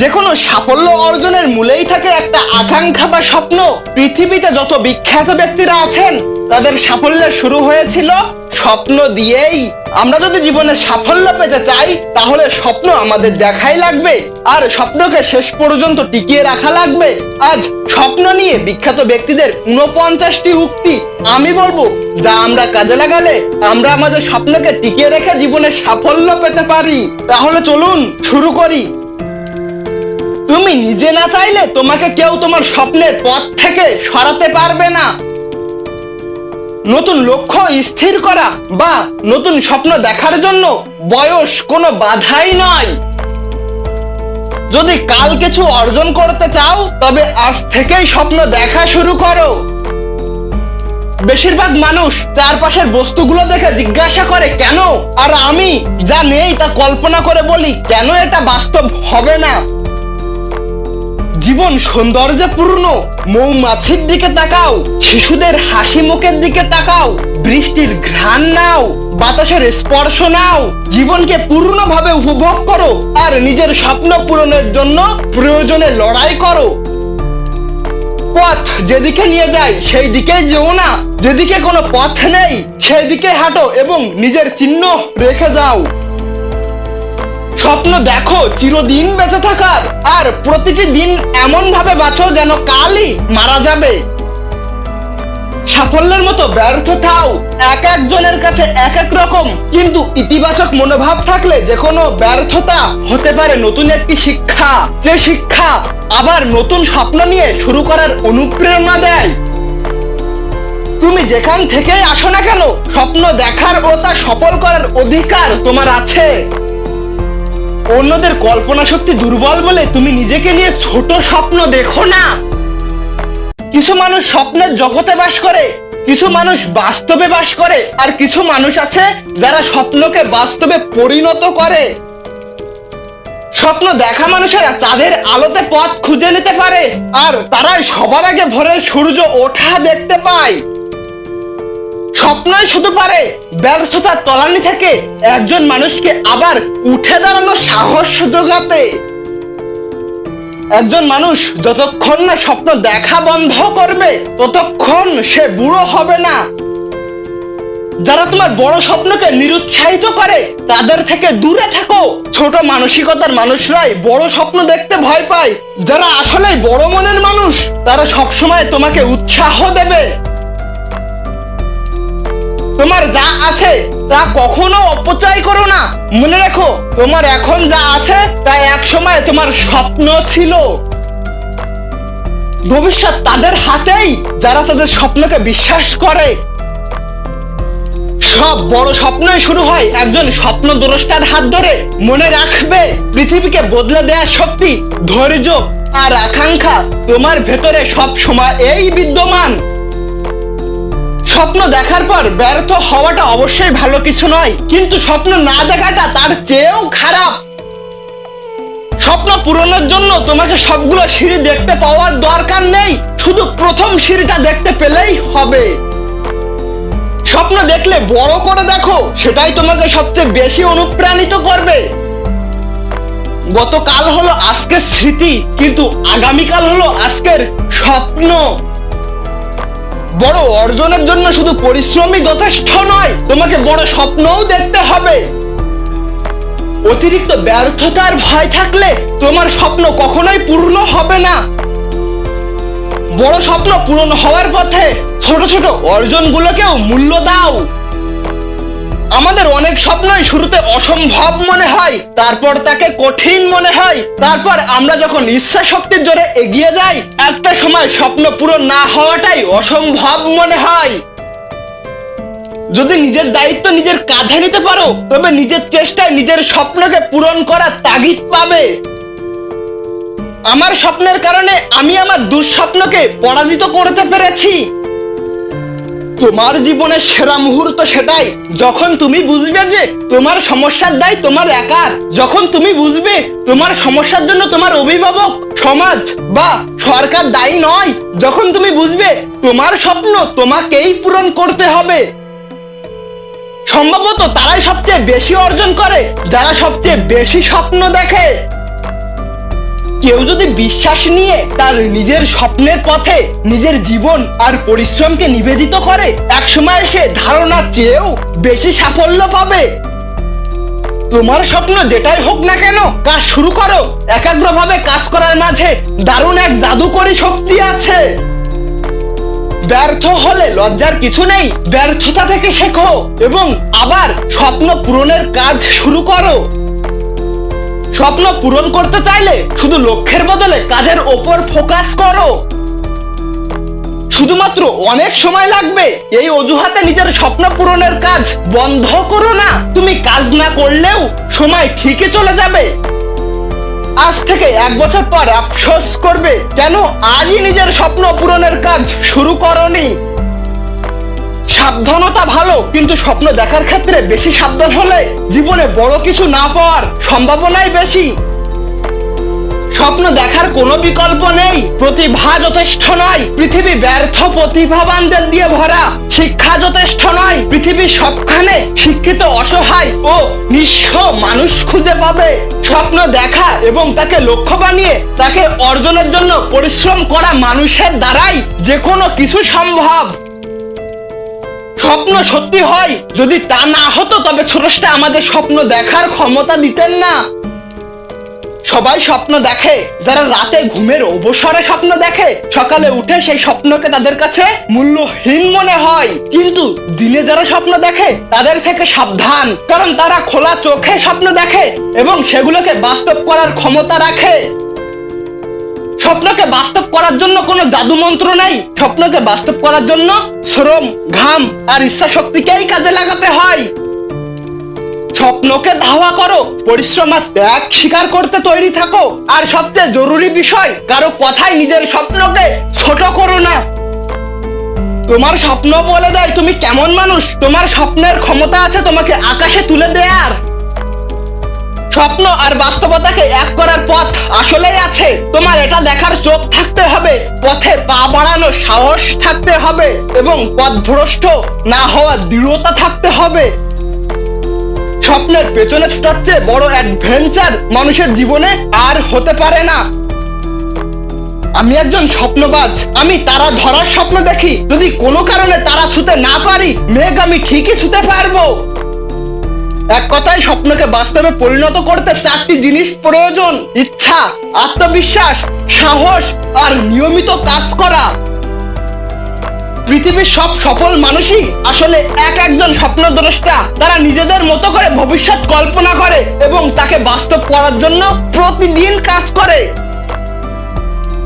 যে কোনো সাফল্য অর্জনের মূলেই থাকে একটা আকাঙ্ক্ষা বা স্বপ্ন। পৃথিবীতে যত বিখ্যাত ব্যক্তিরা আছেন, তাদের সাফল্য শুরু হয়েছিল স্বপ্ন দিয়েই। আমরা যদি জীবনে সাফল্য পেতে চাই, তাহলে স্বপ্ন আমাদের দেখাই লাগবে, আর স্বপ্নকে শেষ পর্যন্ত টিকিয়ে রাখা লাগবে। আজ স্বপ্ন নিয়ে বিখ্যাত ব্যক্তিদের উনপঞ্চাশটি উক্তি আমি বলব, যা আমরা কাজে লাগালে আমরা আমাদের স্বপ্নকে টিকিয়ে রেখে জীবনে সাফল্য পেতে পারি। তাহলে চলুন, শুরু করি। তুমি নিজে না চাইলে তোমাকে কেউ তোমার স্বপ্নের পথ থেকে সরাতে পারবে না। নতুন লক্ষ্য স্থির করা বা নতুন স্বপ্ন দেখার জন্য বয়স কোনো বাধাই নয়। যদি কাল কিছু অর্জন করতে চাও, তবে আজ থেকেই স্বপ্ন দেখা শুরু করো। বেশিরভাগ মানুষ চারপাশের বস্তুগুলো দেখে জিজ্ঞাসা করে, কেন? আর আমি যা নেই তা কল্পনা করে বলি, কেন এটা বাস্তব হবে না? জীবন সৌন্দর্যে পূর্ণ মৌমাছির দিকে তাকাও, শিশুদের হাসি মুখের দিকে তাকাও, বৃষ্টির ঘ্রাণ নাও, বাতাসের স্পর্শ নাও, জীবনকে পূর্ণভাবে উপভোগ করো আর নিজের স্বপ্ন পূরণের জন্য প্রয়োজনে লড়াই করো। পথ যেদিকে নিয়ে যায় সেই দিকে যেও না। যেদিকে কোনো পথ নেই সেই দিকে হাঁটো এবং নিজের চিহ্ন রেখে যাও। স্বপ্ন দেখো, চিরদিন বেঁচে থাকার। আর প্রতিটি দিন এমন ভাবে বাঁচো যেন কালই মারা যাবে। সাফল্যের মতো ব্যর্থতাও এক একজনের কাছে এক এক রকম। কিন্তু ইতিবাচক মনোভাব থাকলে যে কোনো ব্যর্থতা হতে পারে নতুন একটি শিক্ষা। যে শিক্ষা আবার নতুন স্বপ্ন নিয়ে শুরু করার অনুপ্রেরণা দেয়। তুমি যেখান থেকেই আসো না কেন, স্বপ্ন দেখার ও তা সফল করার অধিকার তোমার আছে। অন্যদের কল্পনা শক্তি দুর্বল বলে তুমি নিজেকে নিয়ে ছোট স্বপ্ন দেখো না। কিছু মানুষ স্বপ্নের জগতে বাস করে, কিছু মানুষ বাস্তবে বাস করে, আর কিছু মানুষ আছে যারা স্বপ্নকে বাস্তবে পরিণত করে। স্বপ্ন দেখা মানুষেরা তাদের আলোতে পথ খুঁজে নিতে পারে, আর তারাই সবার আগে ভোরের সূর্য ওঠা দেখতে পায়। স্বপ্নই শুধু পারে, ব্যর্থতার তলানি থেকে একজন মানুষকে আবার উঠে দাঁড়ানোর সাহস যোগাতে একজন মানুষ যতক্ষণ না স্বপ্ন দেখা বন্ধ করবে, ততক্ষণ সে বুড়ো হবে না। যারা তোমার বড় স্বপ্নকে নিরুৎসাহিত করে, তাদের থেকে দূরে থাকো। ছোট মানসিকতার মানুষরাই বড় স্বপ্ন দেখতে ভয় পায়। যারা আসলে বড় মনের মানুষ, তারা সবসময় তোমাকে উৎসাহ দেবে। আছে, তা কখনো অপচয় করো না। মনে রেখো, তোমার এখন যা আছে, তা এক সময় তোমার স্বপ্ন ছিল। ভবিষ্যৎ তাদের হাতেই, যারা তাদের স্বপ্নকে বিশ্বাস করে। সব বড় স্বপ্নই শুরু হয় একজন স্বপ্ন দ্রষ্টার হাত ধরে। মনে রাখবে, পৃথিবীকে বদলে দেওয়ার শক্তি, ধৈর্য আর আকাঙ্ক্ষা তোমার ভেতরে সব সময় এই বিদ্যমান। স্বপ্ন দেখার পর ব্যর্থ হওয়াটা অবশ্যই ভালো কিছু নয়। কিন্তু স্বপ্ন না দেখাটা তার চেয়েও খারাপ। স্বপ্ন পূরণের জন্য তোমাকে সবগুলো সিঁড়ি দেখতে পাওয়ার দরকার নেই। শুধু প্রথম সিঁড়িটা দেখতে পেলেই হবে। স্বপ্ন দেখলে বড় করে দেখো, সেটাই তোমাকে সবচেয়ে বেশি অনুপ্রাণিত করবে। গতকাল হলো আজকের স্মৃতি, কিন্তু আগামীকাল হলো আজকের স্বপ্ন। বড় অর্জনের জন্য শুধু পরিশ্রমই যথেষ্ট নয়, তোমাকে বড় স্বপ্নও দেখতে হবে। অতিরিক্ত ব্যর্থতার ভয় থাকলে তোমার স্বপ্ন কখনোই পূর্ণ হবে না। বড় স্বপ্ন পূরণ হওয়ার পথে ছোট ছোট অর্জনগুলোকেও মূল্য দাও। আমাদের অনেক স্বপ্নই শুরুতে অসম্ভব মনে হয়, তারপর তাকে কঠিন মনে হয়, তারপর আমরা যখন ইচ্ছা শক্তির জোরে এগিয়ে যাই, একটা সময় স্বপ্ন পূরণ না হওয়াটাই অসম্ভব মনে হয়। যদি নিজের দায়িত্ব নিজের কাঁধে নিতে পারো, তবে নিজের চেষ্টায় নিজের স্বপ্নকে পূরণ করার তাগিদ পাবে। আমার স্বপ্নের কারণে আমি আমার দুঃস্বপ্নকে পরাজিত করতে পেরেছি। তোমার জীবনের সেরা মুহূর্ত সেটাই। যখন তুমি বুঝবে যে তোমার সমস্যার দায় তোমার একার, যখন তুমি বুঝবে তোমার সমস্যার জন্য তোমার অভিভাবক সমাজ বা সরকার দায়ী নয়, যখন তুমি বুঝবে তোমার স্বপ্ন তোমাকেই পূরণ করতে হবে। সম্ভবত তারাই সবচেয়ে বেশি অর্জন করে, যারা সবচেয়ে বেশি স্বপ্ন দেখে। কেউ যদি বিশ্বাস নিয়ে তার নিজের স্বপ্নের পথে নিজের জীবন আর পরিশ্রমকে নিবেদিত করে, একসময় সে ধারণা চেয়েও বেশি সাফল্য পাবে। তোমার স্বপ্ন যেটাই হোক না কেন, কাজ শুরু করো। একাগ্রভাবে কাজ করার মাঝে দারুণ এক জাদুকরী শক্তি আছে। ব্যর্থ হলে লজ্জার কিছু নেই, ব্যর্থতা থেকে শেখো এবং আবার স্বপ্ন পূরণের কাজ শুরু করো। স্বপ্ন পূরণ করতে চাইলে শুধু লক্ষ্যের বদলে কাজের ওপর ফোকাস করো। শুধুমাত্র অনেক সময় লাগবে। এই অজুহাতে নিজের স্বপ্ন পূরণের কাজ বন্ধ করো না। তুমি কাজ না করলেও সময় ঠিকই চলে যাবে। আজ থেকে এক বছর পর আফসোস করবে, কেন আজই নিজের স্বপ্ন পূরণের কাজ শুরু করনি? সাবধানতা ভালো, কিন্তু স্বপ্ন দেখার ক্ষেত্রে বেশি সাবধান হলে জীবনে বড় কিছু না পাওয়ার সম্ভাবনাই বেশি। স্বপ্ন দেখার কোনো বিকল্প নেই, প্রতিভা যথেষ্ট নয়, পৃথিবী ব্যর্থ প্রতিভাবানদের দিয়ে ভরা, শিক্ষা যথেষ্ট নয়, পৃথিবী সবখানে শিক্ষিত অসহায় ও নিঃস্ব মানুষ খুঁজে পাবে। স্বপ্ন দেখা এবং তাকে লক্ষ্য বানিয়ে তাকে অর্জনের জন্য পরিশ্রম করা মানুষের দ্বারাই যে কোনো কিছু সম্ভব। স্বপ্ন সত্যি হয়? যদি তা না হতো, তবে ছোটটা আমাদের স্বপ্ন দেখার ক্ষমতা দিতেন না। সবাই স্বপ্ন দেখে, যারা রাতে ঘুমের অবসরে স্বপ্ন দেখে, সকালে উঠে সেই স্বপ্নকে তাদের কাছে মূল্যহীন মনে হয়। কিন্তু দিনে যারা স্বপ্ন দেখে, তাদের থেকে সাবধান, কারণ তারা খোলা চোখে স্বপ্ন দেখে এবং সেগুলোকে বাস্তব করার ক্ষমতা রাখে। স্বপ্নকে বাস্তব করার জন্য কোনো জাদু মন্ত্র নাই। স্বপ্নকে বাস্তব করার জন্য শ্রম, ঘাম আর ইচ্ছা শক্তিকেই কাজে লাগাতে হয়। স্বপ্নকে ধাওয়া করো, পরিশ্রম আর ত্যাগ স্বীকার করতে তৈরি থাকো। আর সবচেয়ে জরুরি বিষয়, কারও কথাই নিজের স্বপ্নকে ছোট করো না। তোমার স্বপ্ন বলে দেয়, তুমি কেমন মানুষ? তোমার স্বপ্নের ক্ষমতা আছে তোমাকে আকাশে তুলে দেয়ার। স্বপ্ন আর বাস্তবতাকে এক করার পথ আসলেই আছে। তোমার এটা দেখার চোখ থাকতে হবে, পথে পা বাড়ানো সাহস থাকতে হবে, এবং পথভ্রষ্ট না হওয়ার দৃঢ়তা থাকতে হবে। স্বপ্নের পেছনে ছুটাচ্ছে বড় অ্যাডভেঞ্চার মানুষের জীবনে আর হতে পারে না। আমি একজন স্বপ্নবাজ, আমি তারা ধরার স্বপ্ন দেখি। যদি কোনো কারণে তারা ছুতে না পারি, মেঘ আমি ঠিকই ছুতে পারব। এক কথায় স্বপ্নকে বাস্তবে পরিণত করতে চারটি জিনিস প্রয়োজন। ইচ্ছা, আত্মবিশ্বাস, সাহস আর নিয়মিত কাজ করা। পৃথিবীর সব সফল মানুষই আসলে এক একজন স্বপ্নদ্রষ্টা। তারা নিজেদের মতো করে ভবিষ্যৎ কল্পনা করে এবং তাকে বাস্তব করার জন্য প্রতিদিন কাজ করে।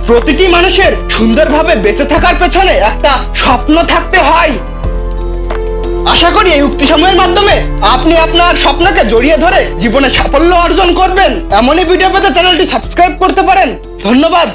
প্রতিটি মানুষের সুন্দরভাবে বেঁচে থাকার পেছনে একটা স্বপ্ন থাকতে হয়। আশা করি এই উক্তি সময়ের মাধ্যমে আপনি আপনার স্বপ্নকে জড়িয়ে ধরে জীবনে সাফল্য অর্জন করবেন। এমনই ভিডিও পেতে চ্যানেলটি সাবস্ক্রাইব করতে পারেন। ধন্যবাদ।